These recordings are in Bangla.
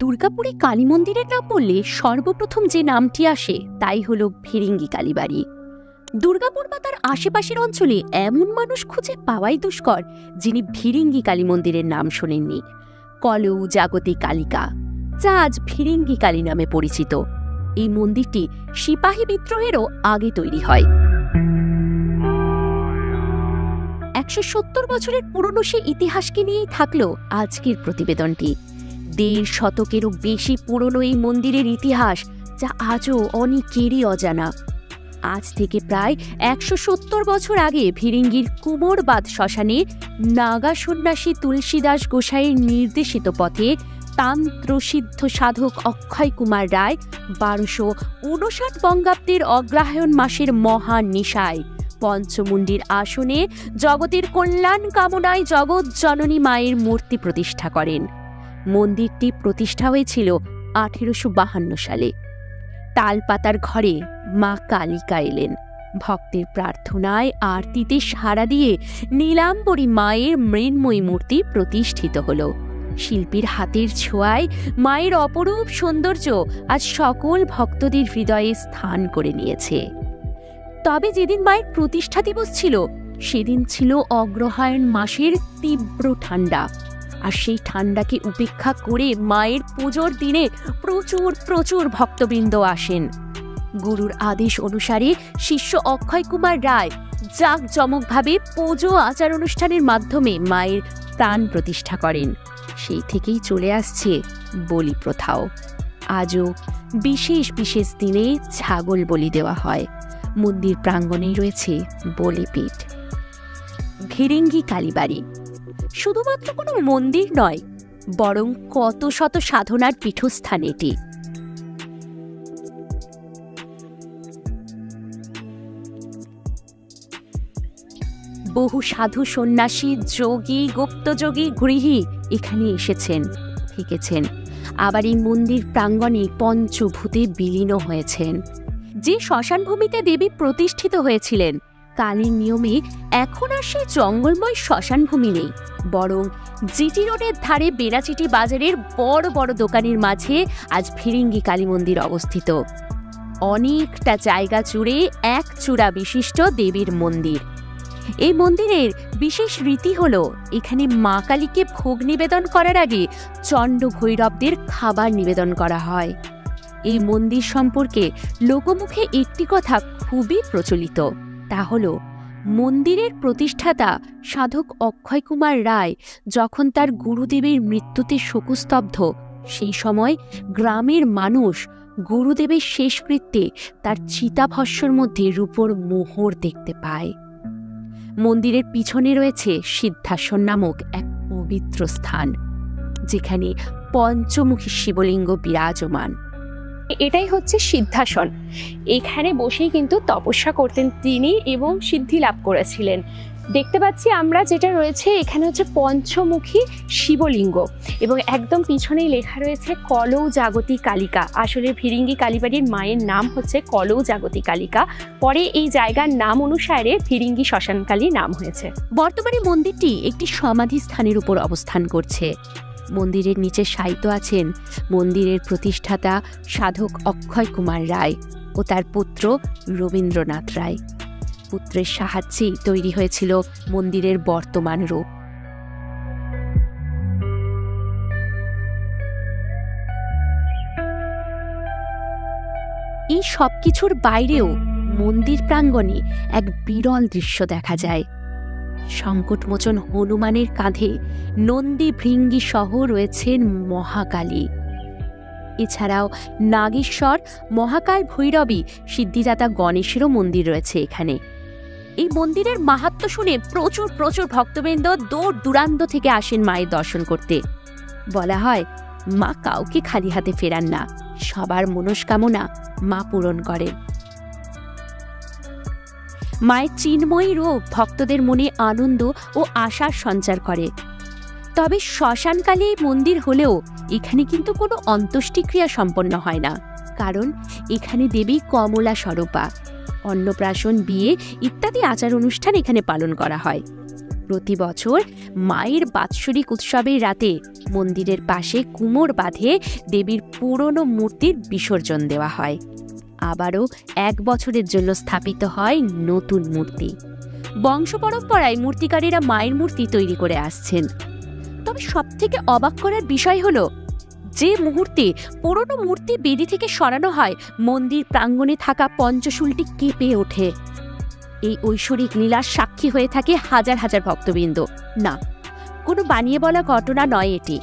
দুর্গাপুরে কালী মন্দিরের নাম বললে সর্বপ্রথম যে নামটি আসে, তাই হলো ফিরিঙ্গি কালীবাড়ি। দুর্গাপুর বা তার আশেপাশের অঞ্চলে এমন মানুষ খুঁজে পাওয়াই দুষ্কর, যিনি ফিরিঙ্গি কালী মন্দিরের নাম শোনেননি। কলৌ জাগতিক কালিকা, যা আজ ফিরিঙ্গি কালী নামে পরিচিত। এই মন্দিরটি সিপাহী বিদ্রোহেরও আগে তৈরি হয়। একশো সত্তর বছরের পুরনো সে ইতিহাসকে নিয়েই থাকল আজকের প্রতিবেদনটি। দেড় শতকেরও বেশি পুরনো এই মন্দিরের ইতিহাস, যা আজও অনেকেরই অজানা। আজ থেকে প্রায় একশো সত্তর বছর আগে ফিরিঙ্গির কুমোরবাদ শ্মশানে নাগা সন্ন্যাসী তুলসীদাস গোসাইয়ের নির্দেশিত পথে তান্ত্রসিদ্ধ সাধক অক্ষয় কুমার রায় বারোশো উনষাট বঙ্গাব্দের অগ্রহায়ণ মাসের মহান নিশায় পঞ্চমুণ্ডির আসনে জগতের কল্যাণ কামনায় জগৎ জননী মায়ের মূর্তি প্রতিষ্ঠা করেন। মন্দিরটি প্রতিষ্ঠা হয়েছিল আঠেরোশো বাহান্ন সালে। তালপাতার ঘরে মা কালিকা এলেন। ভক্তের প্রার্থনায় আরতিতে সাড়া দিয়ে নীলাম্বরী মায়ের মৃন্ময়ী মূর্তি প্রতিষ্ঠিত হল। শিল্পীর হাতের ছোঁয়ায় মায়ের অপরূপ সৌন্দর্য আজ সকল ভক্তদের হৃদয়ে স্থান করে নিয়েছে। তবে যেদিন মায়ের প্রতিষ্ঠা দিবস ছিল, সেদিন ছিল অগ্রহায়ণ মাসের তীব্র ঠান্ডা আর সেই ঠান্ডাকে উপেক্ষা করে মায়ের পুজোর দিনে প্রচুর প্রচুর ভক্তবৃন্দ আসেন। গুরুর আদেশ অনুসারে শিষ্য অক্ষয় কুমার রায় জাঁকজমকভাবে পুজো আচার অনুষ্ঠানের মাধ্যমে মায়ের প্রাণ প্রতিষ্ঠা করেন। সেই থেকেই চলে আসছে বলি প্রথাও। আজও বিশেষ বিশেষ দিনে ছাগল বলি দেওয়া হয়। মন্দির প্রাঙ্গণেই রয়েছে বলিপীঠ ভিরিঙ্গি কালীবাড়ি। শুধুমাত্র কোনো মন্দির নয়, বরং কত শত সাধনার পীঠস্থান এটি। বহু সাধু সন্ন্যাসী, যোগী, গুপ্তযোগী গৃহী এখানে এসেছেন, থেকেছেন। আবার এই মন্দির প্রাঙ্গণে পঞ্চভূতে বিলীন হয়েছেন। যে শ্মশানভূমিতে দেবী প্রতিষ্ঠিত হয়েছিলেন কালীর নিয়মে এখন আর সেই জঙ্গলময় শ্মশানভূমি নেই। বরং জিটি রোডের ধারে বেড়াচিটি বাজারের বড় বড় দোকানের মাঝে আজ ফিরিঙ্গি কালী মন্দির অবস্থিত। অনেকটা জায়গা জুড়ে এক চূড়া বিশিষ্ট দেবীর মন্দির। এই মন্দিরের বিশেষ রীতি হল, এখানে মা কালীকে ভোগ নিবেদন করার আগে চণ্ড ভৈরবদের খাবার নিবেদন করা হয়। এই মন্দির সম্পর্কে লোকমুখে একটি কথা খুবই প্রচলিত। তা হল, মন্দিরের প্রতিষ্ঠাতা সাধক অক্ষয় কুমার রায় যখন তার গুরুদেবের মৃত্যুতে শোকস্তব্ধ, সেই সময় গ্রামের মানুষ গুরুদেবের শেষকৃত্যে তার চিতাভস্যর মধ্যে রূপর মোহর দেখতে পায়। মন্দিরের পিছনে রয়েছে সিদ্ধাসন নামক এক পবিত্র স্থান, যেখানে পঞ্চমুখী শিবলিঙ্গ বিরাজমান। এটাই হচ্ছে সিদ্ধাসন। এখানে বসেই কিন্তু তপস্যা করতেন তিনি এবং সিদ্ধি লাভ করেছিলেন। দেখতে পাচ্ছি আমরা যেটা রয়েছে, এখানে হচ্ছে পঞ্চমুখী শিবলিঙ্গ এবং একদম পিছনেই লেখা রয়েছে কলৌ জাগতি কালিকা। আসলে ফিরিঙ্গি কালীবাড়ির মায়ের নাম হচ্ছে কলৌ জাগতি কালিকা। পরে এই জায়গার নাম অনুসারে ফিরিঙ্গি শ্মশানকালী নাম হয়েছে। বর্তমানে মন্দিরটি একটি সমাধি স্থানের উপর অবস্থান করছে। মন্দিরের নিচে সাহিত্য আছেন মন্দিরের প্রতিষ্ঠাতা সাধক অক্ষয় কুমার রায় ও তার পুত্র রবীন্দ্রনাথ রায়। পুত্রের সাহায্যেই তৈরি হয়েছিল মন্দিরের বর্তমান রূপ। এই সব কিছুর বাইরেও মন্দির প্রাঙ্গণে এক বিরল দৃশ্য দেখা যায়। সংকটমোচন হনুমানের কাঁধে নন্দী ভৃঙ্গি সহ রয়েছেন মহাকালী। এছাড়াও নাগেশ্বর, মহাকাল ভৈরবী, সিদ্ধিদাতা গণেশেরও মন্দির রয়েছে এখানে। এই মন্দিরের মাহাত্ম শুনে প্রচুর প্রচুর ভক্তবৃন্দ দূর দূরান্ত থেকে আসেন মায়ের দর্শন করতে। বলা হয়, মা কাউকে খালি হাতে ফেরান না, সবার মনস্কামনা মা পূরণ করেন। মায়ের চিন্ময়ী রূপ ভক্তদের মনে আনন্দ ও আশার সঞ্চার করে। তবে শ্মশানকালে এই মন্দির হলেও এখানে কিন্তু কোনো অন্ত্যেষ্টিক্রিয়া সম্পন্ন হয় না। কারণ এখানে দেবী কমলা স্বরূপা, অন্নপ্রাশন, বিয়ে ইত্যাদি আচার অনুষ্ঠান এখানে পালন করা হয়। প্রতি বছর মায়ের বাৎসরিক উৎসবের রাতে মন্দিরের পাশে কুমোর বাঁধে দেবীর পুরনো মূর্তির বিসর্জন দেওয়া হয়। আবারও এক বছরের জন্য স্থাপিত হয় নতুন মূর্তি। বংশ পরম্পরায় মূর্তিকারীরা মায়ের মূর্তি তৈরি করে আসছেন। তবে সবথেকে অবাক করার বিষয় হলো, যে মুহূর্তে পুরনো মূর্তি বেদি থেকে সরানো হয়, মন্দির প্রাঙ্গণে থাকা পঞ্চশুলটি কেঁপে ওঠে। এই ঐশ্বরিক লীলার সাক্ষী হয়ে থাকে হাজার হাজার ভক্তবৃন্দ। না, কোনো বানিয়ে বলা ঘটনা নয় এটি।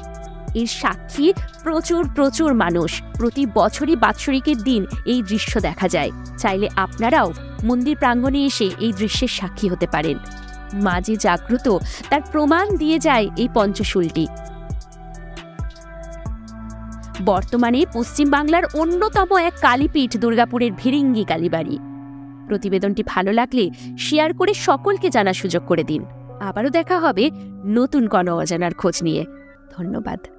এর সাক্ষী প্রচুর প্রচুর মানুষ। প্রতি বছরই বাৎসরিকের দিন এই দৃশ্য দেখা যায়। চাইলে আপনারাও মন্দির প্রাঙ্গণে এসে এই দৃশ্যের সাক্ষী হতে পারেন। মাঝে জাগ্রত, তার প্রমাণ দিয়ে যায় এই পঞ্চশুলটি। বর্তমানে পশ্চিমবাংলার অন্যতম এক কালীপীঠ দুর্গাপুরের ভিরিঙ্গি কালীবাড়ি। প্রতিবেদনটি ভালো লাগলে শেয়ার করে সকলকে জানার সুযোগ করে দিন। আবারও দেখা হবে নতুন কোনো অজানার খোঁজ নিয়ে। ধন্যবাদ।